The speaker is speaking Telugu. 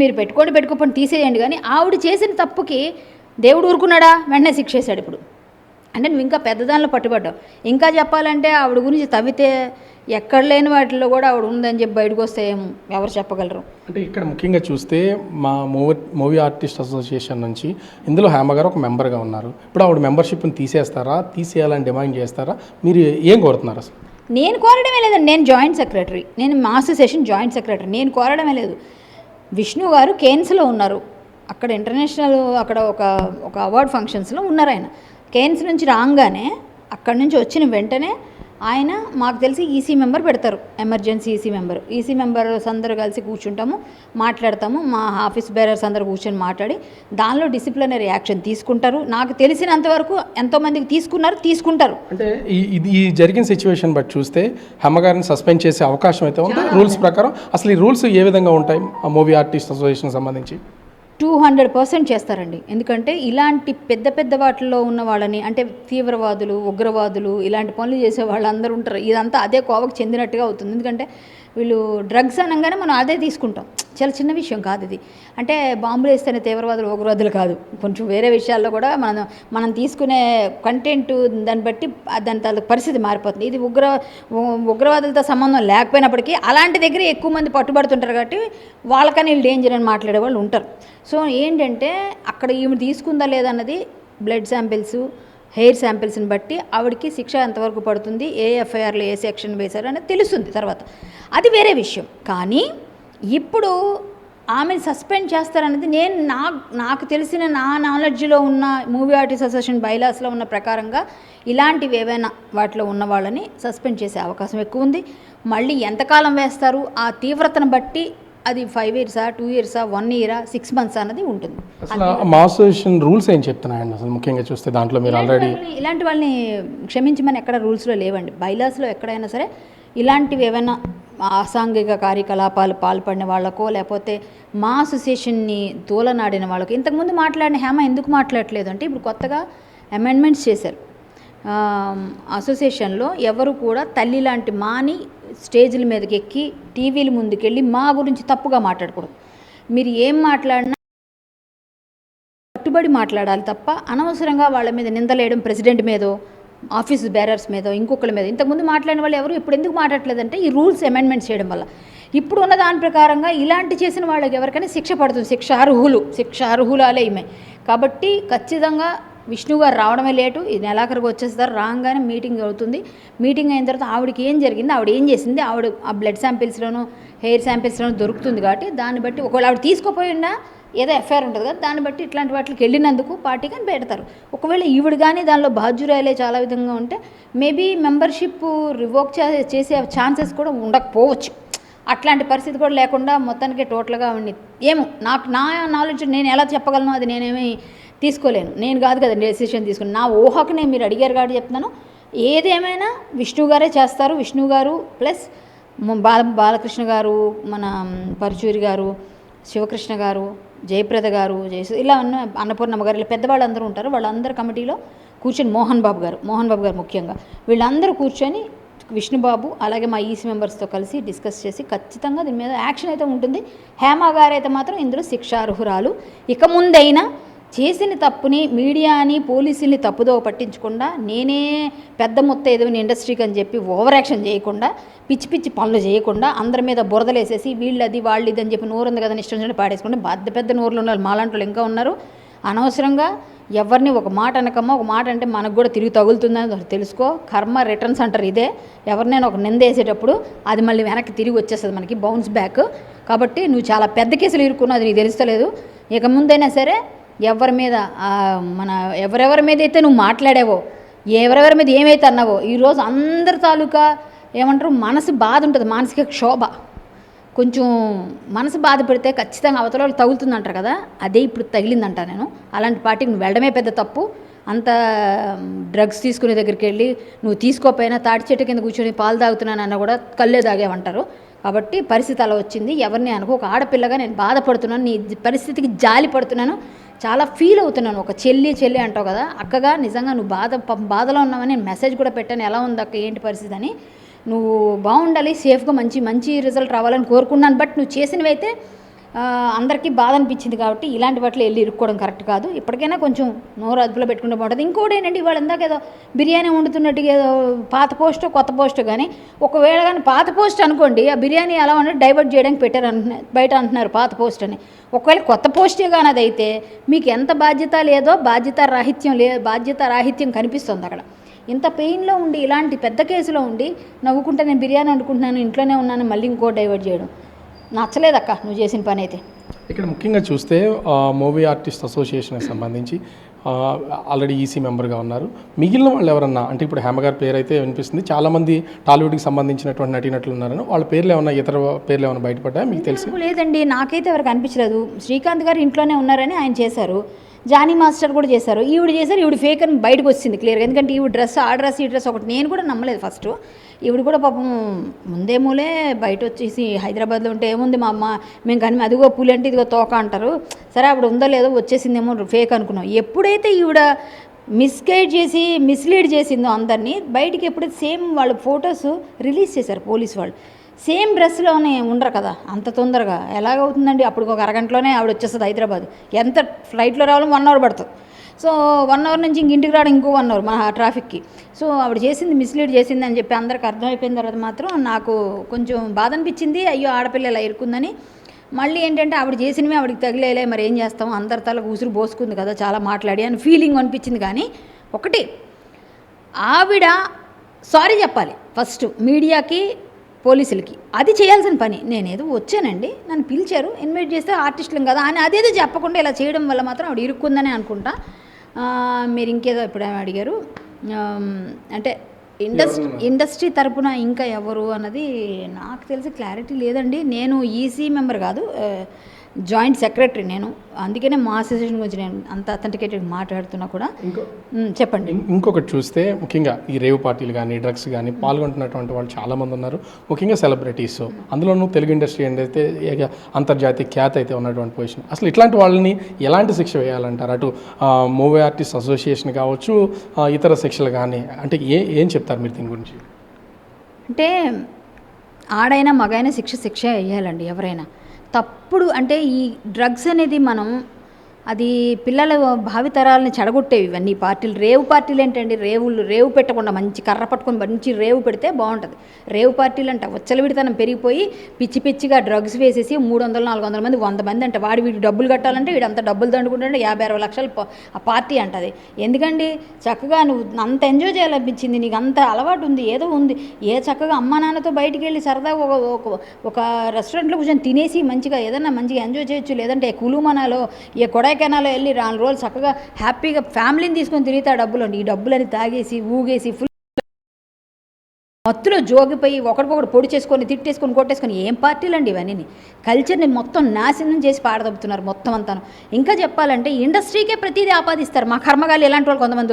మీరు పెట్టుకోండి పెట్టుకోపని తీసేయండి కానీ ఆవిడ చేసిన తప్పుకి దేవుడు ఊరుకున్నాడా? వెంటనే శిక్ష వేశాడు ఇప్పుడు. అంటే నువ్వు ఇంకా పెద్దదానిలో పట్టుబడ్డావు. ఇంకా చెప్పాలంటే ఆవిడ గురించి తవ్వితే ఎక్కడ లేని వాటిలో కూడా ఆవిడ ఉందని చెప్పి బయటకు వస్తే ఎవరు చెప్పగలరు? అంటే ఇక్కడ ముఖ్యంగా చూస్తే మా మూవీ మూవీ ఆర్టిస్ట్ అసోసియేషన్ నుంచి ఇందులో హేమ గారు ఒక మెంబర్గా ఉన్నారు. ఇప్పుడు ఆవిడ మెంబర్షిప్ని తీసేస్తారా? తీసేయాలని డిమాండ్ చేస్తారా? మీరు ఏం కోరుతున్నారు అసలు? నేను కోరడమే లేదండి. నేను జాయింట్ సెక్రటరీ. నేను మా అసోసియేషన్ జాయింట్ సెక్రటరీ. నేను కోరడమే లేదు. విష్ణు గారు కేన్స్లో ఉన్నారు. అక్కడ ఇంటర్నేషనల్ అక్కడ ఒక ఒక అవార్డ్ ఫంక్షన్స్లో ఉన్నారు ఆయన. కేన్స్ నుంచి రాగానే అక్కడి నుంచి వచ్చిన వెంటనే ఆయన మాకు తెలిసి ఈసీ మెంబర్ పెడతారు. Emergency EC member EC members అందరూ కలిసి కూర్చుంటాము మాట్లాడతాము. మా ఆఫీస్ బేరర్స్ అందరూ కూర్చొని మాట్లాడి దానిలో డిసిప్లినరీ యాక్షన్ తీసుకుంటారు. నాకు తెలిసినంతవరకు ఎంతోమందికి తీసుకున్నారు తీసుకుంటారు. అంటే ఈ ఇది ఈ జరిగిన సిచ్యువేషన్ బట్టి చూస్తే హేమ గారిని సస్పెండ్ చేసే అవకాశం అయితే ఉంది రూల్స్ ప్రకారం అసలు ఈ రూల్స్ ఏ విధంగా ఉంటాయి? ఆ మూవీ ఆర్టిస్ట్ అసోసియేషన్ సంబంధించి. టూ హండ్రెడ్ పర్సెంట్ చేస్తారండి. ఎందుకంటే ఇలాంటి పెద్ద పెద్ద వాటిల్లో ఉన్న వాళ్ళని అంటే తీవ్రవాదులు ఉగ్రవాదులు ఇలాంటి పనులు చేసే వాళ్ళందరూ ఉంటారు. ఇదంతా అదే కోవకు చెందినట్టుగా అవుతుంది. ఎందుకంటే వీళ్ళు డ్రగ్స్ అనగానే మనం అదే తీసుకుంటాం. చాలా చిన్న విషయం కాదు ఇది. అంటే బాంబులు వేస్తేనే తీవ్రవాదులు ఉగ్రవాదులు కాదు. కొంచెం వేరే విషయాల్లో కూడా మనం మనం తీసుకునే కంటెంట్ దాన్ని బట్టి దాని తాలూకు పరిస్థితి మారిపోతుంది. ఇది ఉగ్ర ఉగ్రవాదులతో సంబంధం లేకపోయినప్పటికీ అలాంటి దగ్గర ఎక్కువ మంది పట్టుబడుతుంటారు కాబట్టి వాళ్ళకని వీళ్ళు డేంజర్ అని మాట్లాడే వాళ్ళు ఉంటారు. సో ఏంటంటే అక్కడ ఈమె తీసుకుందా లేదన్నది బ్లడ్ శాంపిల్స్ హెయిర్ శాంపిల్స్ని బట్టి ఆవిడకి శిక్ష ఎంతవరకు పడుతుంది ఏ ఎఫ్ఐఆర్లో ఏ సెక్షన్ వేశారు అనేది తెలుస్తుంది తర్వాత. అది వేరే విషయం. కానీ ఇప్పుడు ఆమెను సస్పెండ్ చేస్తారనేది నేను నా నాకు తెలిసిన నా నాలెడ్జ్లో ఉన్న మూవీ ఆర్టిస్ట్ అసోసియేషన్ బైలాస్లో ఉన్న ప్రకారంగా ఇలాంటివి ఏవైనా వాటిలో ఉన్న వాళ్ళని సస్పెండ్ చేసే అవకాశం ఎక్కువ ఉంది. మళ్ళీ ఎంతకాలం వేస్తారు ఆ తీవ్రతను బట్టి అది ఫైవ్ ఇయర్సా టూ ఇయర్సా వన్ ఇయరా సిక్స్ మంత్స్ అన్నది ఉంటుంది. అసలు మా అసోసియేషన్ రూల్స్ ఏం చెప్తున్నాయండి అసలు ముఖ్యంగా చూస్తే దాంట్లో మీరు ఆల్రెడీ ఇలాంటి- వాళ్ళని క్షమించమని ఎక్కడ రూల్స్లో లేవండి. బైలాస్లో ఎక్కడైనా సరే ఇలాంటివి ఏమైనా అసాంఘిక కార్యకలాపాలు పాల్పడిన వాళ్ళకో లేకపోతే మా అసోసియేషన్ని తోలనాడిన వాళ్ళకో ఇంతకుముందు మాట్లాడిన హేమ ఎందుకు మాట్లాడట్లేదు అంటే ఇప్పుడు కొత్తగా అమెండ్మెంట్స్ చేశారు. అసోసియేషన్లో ఎవరు కూడా తల్లి లాంటి మాని స్టేజ్ల మీదకి ఎక్కి టీవీల ముందుకెళ్ళి మా గురించి తప్పుగా మాట్లాడకూడదు. మీరు ఏం మాట్లాడినా కట్టుబడి మాట్లాడాలి తప్ప అనవసరంగా వాళ్ళ మీద నిందలేయడం ప్రెసిడెంట్ మీదో ఆఫీస్ బేరర్స్ మీదో ఇంకొకరి మీద. ఇంతకుముందు మాట్లాడిన వాళ్ళు ఎవరు ఇప్పుడు ఎందుకు మాట్లాడలేదంటే ఈ రూల్స్ అమెండ్మెంట్స్ చేయడం వల్ల. ఇప్పుడు ఉన్న దాని ప్రకారంగా ఇలాంటి చేసిన వాళ్ళకి ఎవరికైనా శిక్ష పడుతుంది. శిక్ష అర్హులు శిక్ష అర్హులాలే ఈమె. కాబట్టి ఖచ్చితంగా విష్ణు గారు రావడమే లేటు ఈ నెలాఖరికి వచ్చేస్తారు రాగానే మీటింగ్ అవుతుంది. మీటింగ్ అయిన తర్వాత ఆవిడకి ఏం జరిగింది ఆవిడ ఏం చేసింది ఆవిడ ఆ బ్లడ్ శాంపిల్స్లోనూ హెయిర్ శాంపిల్స్లోనూ దొరుకుతుంది కాబట్టి దాన్ని బట్టి ఒకవేళ ఆవిడ తీసుకోపోయినా ఏదో ఎఫ్ఐఆర్ ఉంటుంది కదా దాన్ని బట్టి ఇట్లాంటి వాటికి వెళ్ళినందుకు పార్టీ కానీ పెడతారు. ఒకవేళ ఈవిడ కానీ దానిలో బాధ్యురాలే చాలా విధంగా ఉంటే మేబీ మెంబర్షిప్ రివోక్ చేసే ఛాన్సెస్ కూడా ఉండకపోవచ్చు. అట్లాంటి పరిస్థితి కూడా లేకుండా మొత్తానికి టోటల్గా ఉండి ఏమో నాకు నా నాలెడ్జ్ నేను ఎలా చెప్పగలను అది నేనేమి తీసుకోలేను. నేను కాదు కదా డెసిషన్ తీసుకుని నా ఊహకు నేను మీరు అడిగారు కాబట్టి చెప్తున్నాను. ఏదేమైనా విష్ణు గారే చేస్తారు. విష్ణు గారు ప్లస్ బాల బాలకృష్ణ గారు మన పరుచూరి గారు శివకృష్ణ గారు జయప్రద గారు జయసు ఇలా ఉన్న అన్నపూర్ణమ్మ గారు ఇలా పెద్దవాళ్ళు అందరూ ఉంటారు. వాళ్ళందరూ కమిటీలో కూర్చొని మోహన్ బాబు గారు మోహన్ బాబు గారు ముఖ్యంగా. వీళ్ళందరూ కూర్చొని విష్ణుబాబు అలాగే మా ఈసీ మెంబర్స్తో కలిసి డిస్కస్ చేసి ఖచ్చితంగా దీని మీద యాక్షన్ అయితే ఉంటుంది. హేమ గారు అయితే మాత్రం ఇందులో శిక్షార్హురాలు. ఇక ముందైనా చేసిన తప్పుని మీడియాని పోలీసుల్ని తప్పుదో పట్టించకుండా నేనే పెద్ద మొత్తం ఏదో ఇండస్ట్రీకి అని చెప్పి ఓవర్ యాక్షన్ చేయకుండా పిచ్చి పిచ్చి పనులు చేయకుండా అందరి మీద బురదలేసేసి వీళ్ళది వాళ్ళు ఇది అని చెప్పి నోరు ఉంది కదా ఇష్టం చూడండి పాడేసుకుంటే పెద్ద పెద్ద నోరులు ఉన్నారు మాలాంటి వాళ్ళు ఇంకా ఉన్నారు. అనవసరంగా ఎవరిని ఒక మాట అనకమ్మా ఒక మాట అంటే మనకు కూడా తిరిగి తగులుతుందని తెలుసుకో. కర్మ రిటర్న్స్ అంటారు ఇదే. ఎవరినైనా ఒక నిందేసేటప్పుడు అది మళ్ళీ వెనక్కి తిరిగి వచ్చేస్తుంది మనకి బౌన్స్ బ్యాక్ కాబట్టి నువ్వు చాలా పెద్ద కేసులు ఇరుక్కున్నావు అది నీకు తెలుస్తలేదు. ఇక ముందైనా సరే ఎవరి మీద మన ఎవరెవరి మీద అయితే నువ్వు మాట్లాడావో ఎవరెవరి మీద ఏమైతే అన్నావో ఈరోజు అందరి తాలూకా ఏమంటారు మనసు బాధ ఉంటుంది మానసిక క్షోభ. కొంచెం మనసు బాధపడితే ఖచ్చితంగా అవతల వాళ్ళు తగులుతుంది అంటారు కదా అదే ఇప్పుడు తగిలిందంట నేను. అలాంటి పార్టీకి నువ్వు వెళ్ళడమే పెద్ద తప్పు. అంత డ్రగ్స్ తీసుకునే దగ్గరికి వెళ్ళి నువ్వు తీసుకోపోయినా తాటి చెట్టు కింద కూర్చొని పాలు తాగుతున్నానన్నా కూడా కళ్ళే తాగేవంటారు కాబట్టి పరిస్థితి అలా వచ్చింది. ఎవరిని అనుకో ఒక ఆడపిల్లగా నేను బాధపడుతున్నాను నీ పరిస్థితికి జాలి పడుతున్నాను. చాలా ఫీల్ అవుతున్నాను. ఒక చెల్లి చెల్లి అంటావు కదా అక్కగా నిజంగా నువ్వు బాధ బాధలో ఉన్నావని నేను మెసేజ్ కూడా పెట్టాను. ఎలా ఉంది అక్క ఏంటి పరిస్థితి అని. నువ్వు బాగుండాలి సేఫ్గా మంచి మంచి రిజల్ట్ రావాలని కోరుకున్నాను. బట్ నువ్వు చేసినవి అయితే అందరికీ బాధ అనిపించింది కాబట్టి ఇలాంటి వాటిలో వెళ్ళి ఇరుక్కోవడం కరెక్ట్ కాదు. ఇప్పటికైనా కొంచెం నోరు అదుపులో పెట్టుకుంటే బాగుంటుంది. ఇంకోటి ఏంటంటే ఇవాళ ఇందాక ఏదో బిర్యానీ వండుతున్నట్టుగా ఏదో పాత పోస్టో కొత్త పోస్టో కానీ ఒకవేళ కానీ పాత పోస్ట్ అనుకోండి ఆ బిర్యానీ ఎలా ఉన్నట్టు డైవర్ట్ చేయడానికి పెట్టారు అంటున్నారు బయట అంటున్నారు పాత పోస్ట్ అని. ఒకవేళ కొత్త పోస్టే కానీ అది అయితే మీకు ఎంత బాధ్యత లేదో బాధ్యత రాహిత్యం లే బాధ్యత రాహిత్యం కనిపిస్తుంది అక్కడ. ఇంత పెయిన్లో ఉండి ఇలాంటి పెద్ద కేసులో ఉండి నవ్వుకుంటే నేను బిర్యానీ వండుకుంటున్నాను ఇంట్లోనే ఉన్నాను మళ్ళీ ఇంకో డైవర్ట్ చేయడం. నచ్చలేదక్క నువ్వు చేసిన పని అయితే ఇక్కడ ముఖ్యంగా చూస్తే మూవీ ఆర్టిస్ట్ అసోసియేషన్కి సంబంధించి ఆల్రెడీ ఈసీ మెంబర్గా ఉన్నారు. మిగిలిన వాళ్ళు ఎవరన్నా అంటే ఇప్పుడు హేమ గారి పేరు అయితే వినిపిస్తుంది. చాలామంది టాలీవుడ్కి సంబంధించినటువంటి నటీనటులు ఉన్నారని వాళ్ళ పేర్లు ఏమన్నా ఇతర పేర్లు ఏమైనా బయటపడ్డా మీకు తెలిసి? లేదండి. నాకైతే ఎవరికి అనిపించలేదు. శ్రీకాంత్ గారు ఇంట్లోనే ఉన్నారని ఆయన చేశారు. జానీ మాస్టర్ కూడా చేశారు. ఈవిడ చేశారు. ఈవిడ ఫేక్ అని బయటకు వచ్చింది క్లియర్గా. ఎందుకంటే ఈవిడ డ్రెస్ ఆ డ్రెస్ ఈ డ్రెస్ ఒకటి నేను కూడా నమ్మలేదు ఫస్ట్. ఇవిడు కూడా పాపం ముందేమోలే బయట వచ్చేసి హైదరాబాద్లో ఉంటే ఏముంది మా అమ్మ? మేము కానీ అదిగో పులి అంటే ఇదిగో తోక అంటారు. సరే ఆవిడ ఉందో లేదో వచ్చేసిందేమో ఫేక్ అనుకున్నాం. ఎప్పుడైతే ఈవిడ మిస్గైడ్ చేసి మిస్లీడ్ చేసిందో అందరినీ బయటికి ఎప్పుడైతే సేమ్ వాళ్ళ ఫొటోస్ రిలీజ్ చేశారు పోలీస్ వాళ్ళు. సేమ్ డ్రెస్లోనే ఉండరు కదా అంత తొందరగా. ఎలాగవుతుందండి? అప్పుడు ఒక అరగంటలోనే ఆవిడ వచ్చేస్తుంది హైదరాబాద్. ఎంత ఫ్లైట్లో రావాలో వన్ అవర్ పడుతుంది. సో వన్ అవర్ నుంచి ఇంక ఇంటికి రావడం ఇంకో వన్ అవర్ మా ట్రాఫిక్కి. సో ఆవిడ చేసింది మిస్లీడ్ చేసింది అని చెప్పి అందరికి అర్థమైపోయిన తర్వాత మాత్రం నాకు కొంచెం బాధ అనిపించింది అయ్యో ఆడపిల్ల ఇలా ఇరుకుందని మళ్ళీ ఏంటంటే ఆవిడ చేసినవి ఆవిడకి తగిలేలే మరి ఏం చేస్తాం? అందరి తలకు ఉసురు పోసుకుంది కదా చాలా మాట్లాడి అని ఫీలింగ్ అనిపించింది కానీ ఒకటి ఆవిడ సారీ చెప్పాలి. ఫస్ట్ మీడియాకి పోలీసులకి అది చేయాల్సిన పని. నేనేదో వచ్చానండి నన్ను పిలిచారు ఇన్వైట్ చేస్తే ఆర్టిస్టులం కదా అని అదేదో చెప్పకుండా ఇలా చేయడం వల్ల మాత్రం ఆవిడ ఇరుక్కుందని అనుకుంటా. మీరు ఇంకేదో ఇప్పుడు ఏమో అడిగారు అంటే ఇండస్ట్రీ ఇండస్ట్రీ తరపున ఇంకా ఎవరు అన్నది నాకు తెలిసి క్లారిటీ లేదండి. నేను ఈసీ మెంబర్ కాదు. జాయింట్ సెక్రటరీ నేను. అందుకనే మా అసోసియేషన్ గురించి నేను అంత అథెంటికేటెడ్ మాట్లాడుతున్నా కూడా. చెప్పండి. ఇంకొకటి చూస్తే ముఖ్యంగా ఈ రేవ్ పార్టీలు కానీ డ్రగ్స్ కానీ పాల్గొంటున్నటువంటి వాళ్ళు చాలామంది ఉన్నారు. ముఖ్యంగా సెలబ్రిటీస్ అందులోనూ తెలుగు ఇండస్ట్రీ అయితే అంతర్జాతీయ ఖ్యాతి అయితే ఉన్నటువంటి పొజిషన్ అసలు ఇట్లాంటి వాళ్ళని ఎలాంటి శిక్ష వేయాలంటారు? అటు మూవీ ఆర్టిస్ట్ అసోసియేషన్ కావచ్చు ఇతర శిక్షలు కానీ అంటే ఏ ఏం చెప్తారు మీరు దీని గురించి? అంటే ఆడైనా మగైనా శిక్ష శిక్ష వేయాలండి ఎవరైనా. తప్పుడు అంటే ఈ డ్రగ్స్ అనేది మనం అది పిల్లల భావితరాలని చెడగొట్టేవి ఇవన్నీ. పార్టీలు రేవు పార్టీలు ఏంటండి? రేవులు రేవు పెట్టకుండా మంచి కర్ర పట్టుకొని మంచి రేవు పెడితే బాగుంటుంది. రేవు పార్టీలు అంట విడితనం పెరిగిపోయి పిచ్చి పిచ్చిగా డ్రగ్స్ వేసేసి మూడు వందలు నాలుగు వందల మంది వంద మంది అంటే. వాడు వీడి డబ్బులు కట్టాలంటే వీడంత డబ్బులు దండుకుంటే యాభై అరవై లక్షలు ఆ పార్టీ అంటది. ఎందుకండి? చక్కగా నువ్వు అంత ఎంజాయ్ చేయాలనిపించింది. నీకు అంత అలవాటు ఉంది ఏదో ఉంది. ఏ చక్కగా అమ్మా నాన్నతో బయటికి వెళ్ళి సరదాగా ఒక ఒక ఒక రెస్టారెంట్లో కూర్చొని తినేసి మంచిగా ఏదన్నా మంచిగా ఎంజాయ్ చేయొచ్చు. లేదంటే కులుమనాలో ఏ కొడైకెనాలో వెళ్ళి నాలుగు రోజులు చక్కగా హ్యాపీగా ఫ్యామిలీని తీసుకొని తిరిగితే ఆ డబ్బులు ఈ డబ్బులని తాగేసి ఊగేసి ఫుల్ మత్తులో జోగిపోయి ఒకరికొకరు పొడి చేసుకొని తిట్టేసుకొని కొట్టేసుకొని ఏం పార్టీలు అండి ఇవన్నీ కల్చర్ని మొత్తం నాశనం చేసి పాడదొబ్బుతున్నారు మొత్తం అంతాను. ఇంకా చెప్పాలంటే ఇండస్ట్రీకే ప్రతిదీ ఆపాదిస్తారు. మా కర్మగాలు ఎలాంటి వాళ్ళు కొంతమంది